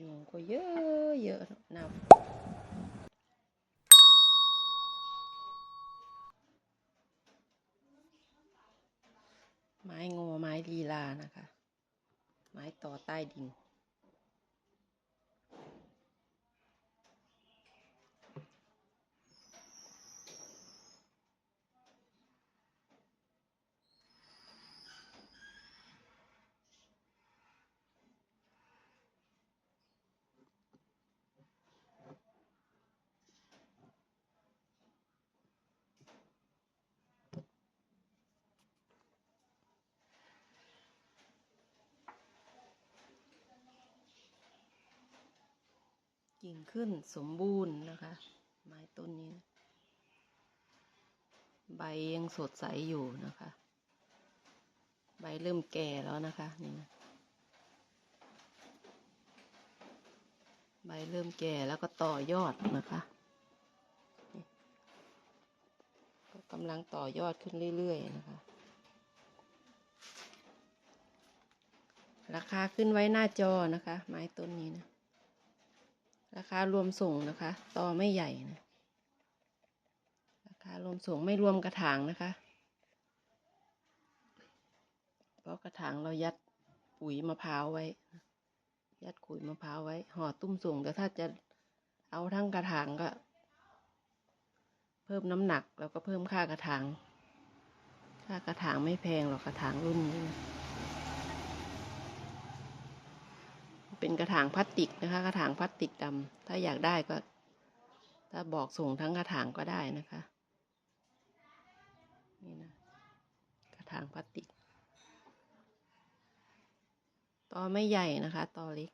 ยุงก็เยอะเยอะนะไม้งอไม้ลีลานะคะ ไม้ต่อใต้ดิน กิ่งขึ้นสมบูรณ์นะคะ ไม้ต้นนี้นะใบยังสดใสอยู่นะคะ ใบเริ่มแก่แล้วนะคะนี่นะใบเริ่มแก่แล้วก็ต่อยอดนะคะก็กำลังต่อยอดขึ้นเรื่อยๆนะคะ ราคาขึ้นไว้หน้าจอนะคะ ไม้ต้นนี้นะ ราคารวมส่งนะคะตอไม่ใหญ่นะราคารวมส่งไม่รวมกระถางนะคะ เพราะกระถางเรายัดปุ๋ยมะพร้าวไว้ ยัดขุยมะพร้าวไว้ห่อตุ้มส่งแต่ถ้าจะเอาทั้งกระถางก็ เพิ่มน้ำหนักแล้วก็เพิ่มค่ากระถาง ค่ากระถางไม่แพงหรอกกระถางรุ่นนี้นะ เป็นกระถางพลาสติกนะคะ กระถางพลาสติกดำถ้าอยากได้ก็ ถ้าบอกส่งทั้งกระถางก็ได้นะคะนี่นะกระถางพลาสติกตอไม่ใหญ่นะคะตอเล็ก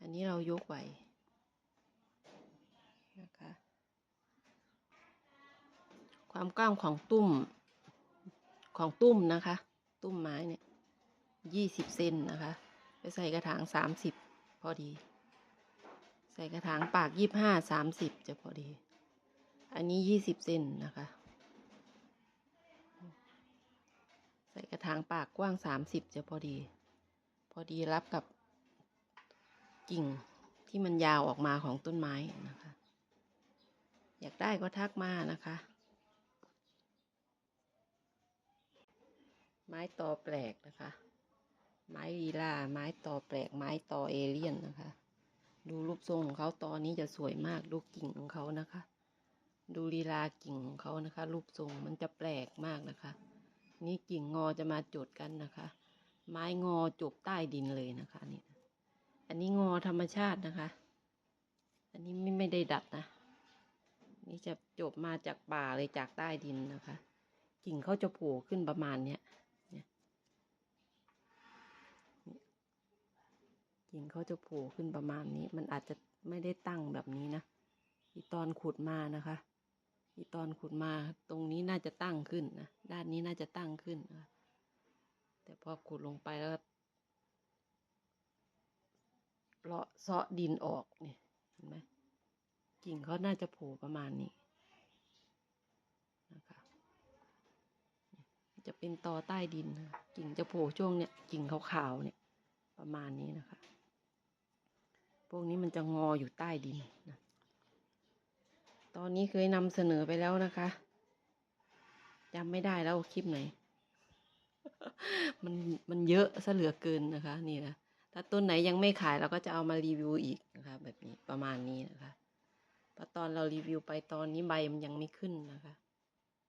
อันนี้เรายกไหวนะคะ ความกว้างของตุ้มของตุ้มนะคะ ตุ้มไม้เนี่ยยี่สิบเซนนะคะ ไปใส่กระถางสามสิบพอดี ใส่กระถางปากยี่ห้าสามสิบจะพอดี อันนี้ยี่สิบเซนนะคะ ใส่กระถางปากกว้างสามสิบจะพอดี พอดีรับกับกิ่งที่มันยาวออกมาของต้นไม้นะคะ อยากได้ก็ทักมานะคะ ไม้ตอแปลกนะคะ ไม้ลีลาไม้ตอแปลกไม้ตอเอเลี่ยนนะคะ ดูรูปทรงของเขาตอนนี้จะสวยมากดูกิ่งของเขานะคะ ดูลีลากิ่งของเขานะคะ รูปทรงมันจะแปลกมากนะคะ นี่กิ่งงอจะมาจดกันนะคะ ไม้งอจบใต้ดินเลยนะคะนี่อันนี้งอธรรมชาตินะคะ อันนี้ไม่ไม่ได้ดัดนะนี่จะจบมาจากป่าเลยจากใต้ดินนะคะ กิ่งเขาจะโผล่ขึ้นประมาณเนี้ย กิ่งเขาจะโผล่ขึ้นประมาณนี้ มันอาจจะไม่ได้ตั้งแบบนี้นะอีตอนขุดมานะคะอีตอนขุดมาตรงนี้น่าจะตั้งขึ้นนะด้านนี้น่าจะตั้งขึ้นนะแต่พอขุดลงไปแล้วเลาะเซาะดินออกเนี่ยเห็นไหมกิ่งเขาน่าจะโผล่ประมาณนี้นะคะจะเป็นตอใต้ดินนะกิ่งจะโผล่ช่วงเนี้ยกิ่งขาวๆเนี่ยประมาณนี้นะคะ วกนี้มันจะงออยู่ใต้ดินนะตอนนี้เคยนำเสนอไปแล้วนะคะจำไม่ได้แล้วคลิปไหน มันมันเยอะซะเหลือเกินนะคะ นี่นะถ้าต้นไหนยังไม่ขายเราก็จะเอามารีวิวอีกนะคะ แบบนี้ประมาณนี้นะคะพราะตอนเรารีวิวไปตอนนี้ใบมันยังไม่ขึ้นนะคะ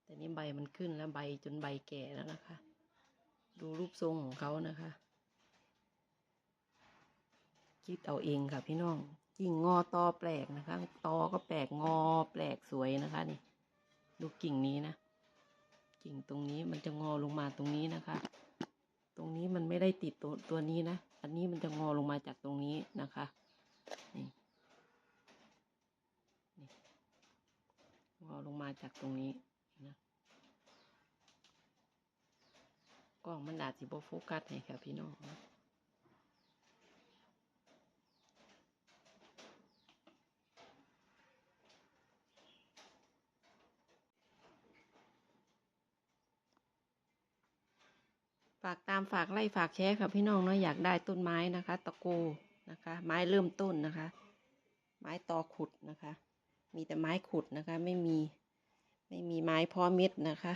แต่นี่ใบมันขึ้นแล้วใบจนใบแก่แล้วนะคะ ดูรูปทรงของเขานะคะ คิดเอาเองค่ะพี่น้องกิ่งงอตอแปลกนะคะตอก็แปลกงอแปลกสวยนะคะนี่ดูกิ่งนี้นะ กิ่งตรงนี้มันจะงอลงมาตรงนี้นะคะ ตรงนี้มันไม่ได้ติดตัวตัวนี้นะ อันนี้มันจะงอลงมาจากตรงนี้นะคะนี่นี่งอลงมาจากตรงนี้นะกล้องมันอาจสิบโฟกัสให้ค่ะพี่น้องนะ ฝากตามฝากไล่ฝากแชร์ค่ะพี่น้องเนาะอยากได้ต้นไม้นะคะ ตะโกนะคะ ไม้เริ่มต้นนะคะ ไม้ตอขุดนะคะ มีแต่ไม้ขุดนะคะ ไม่มีไม่มีไม้เพอเม็ดนะคะ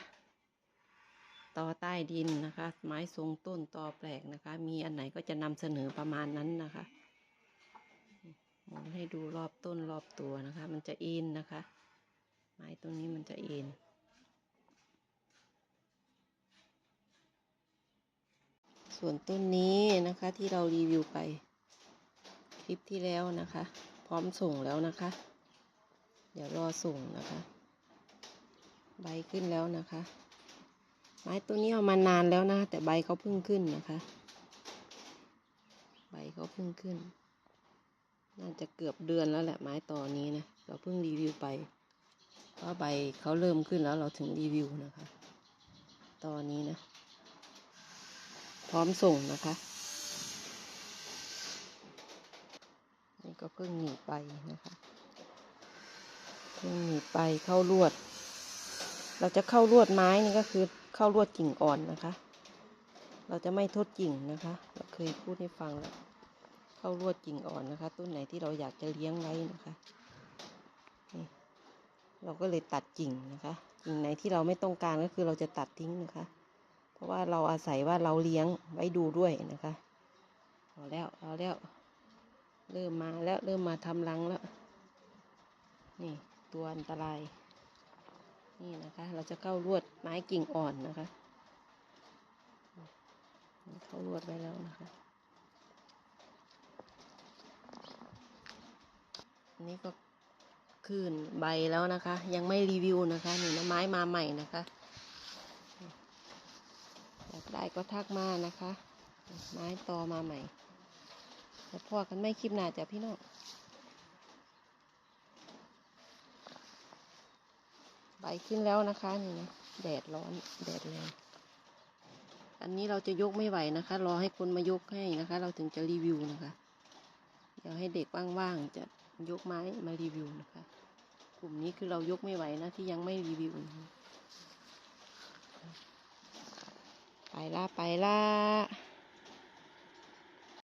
ต่อใต้ดินนะคะ ไม้ทรงต้นต่อแปลกนะคะ มีอันไหนก็จะนำเสนอประมาณนั้นนะคะหมุนให้ดูรอบต้นรอบตัวนะคะ มันจะเอ็นนะคะ ไม้ต้นนี้มันจะเอ็น ส่วนต้นนี้นะคะที่เรารีวิวไป คลิปที่แล้วนะคะ พร้อมส่งแล้วนะคะ เดี๋ยวรอส่งนะคะ ใบขึ้นแล้วนะคะ ไม้ตัวนี้เอามานานแล้วนะ แต่ใบเขาเพิ่งขึ้นนะคะ ใบเขาเพิ่งขึ้น น่าจะเกือบเดือนแล้วแหละไม้ต่อนี้นะเราเพิ่งรีวิวไปเพราะใบเขาเริ่มขึ้นแล้วเราถึงรีวิวนะคะ ตอนนี้นะ พร้อมส่งนะคะ นี่ก็เพิ่งหนีไปนะคะ เพิ่งหนีไปเข้าลวด เราจะเข้าลวดไม้นี่ก็คือเข้าลวดกิ่งอ่อนนะคะ เราจะไม่ทดกิ่งนะคะ เราเคยพูดให้ฟังแล้ว เข้าลวดกิ่งอ่อนนะคะ ต้นไหนที่เราอยากจะเลี้ยงไว้นะคะนี่เราก็เลยตัดกิ่งนะคะ กิ่งไหนที่เราไม่ต้องการก็คือเราจะตัดทิ้งนะคะ ราะว่าเราอาศัยว่าเราเลี้ยงไว้ดูด้วยนะคะเอาแล้วเอาแล้ว เริ่มมาแล้วเริ่มมาทำรังแล้ว นี่ตัวอันตราย นี่นะคะ เราจะเข้าลวดไม้กิ่งอ่อนนะคะ เข้าลวดไว้แล้วนะคะอันนี้ก็คืนใบแล้วนะคะ ยังไม่รีวิวนะคะนี่นะไม้มาใหม่นะคะ ก็ทักมานะคะ ไม้ต่อมาใหม่แล้วพอกันไม่คลิปหน้าจ้ะพี่น้องใบขึ้นแล้วนะคะนี่นะแดดร้อนแดดแรงอันนี้เราจะยกไม่ไหวนะคะ รอให้คนมายกให้นะคะ เราถึงจะรีวิวนะคะเดี๋ยวให้เด็กว่างๆจะยกไม้มารีวิวนะคะ กลุ่มนี้คือเรายกไม่ไหวนะที่ยังไม่รีวิวนะคะ ไปละไปละ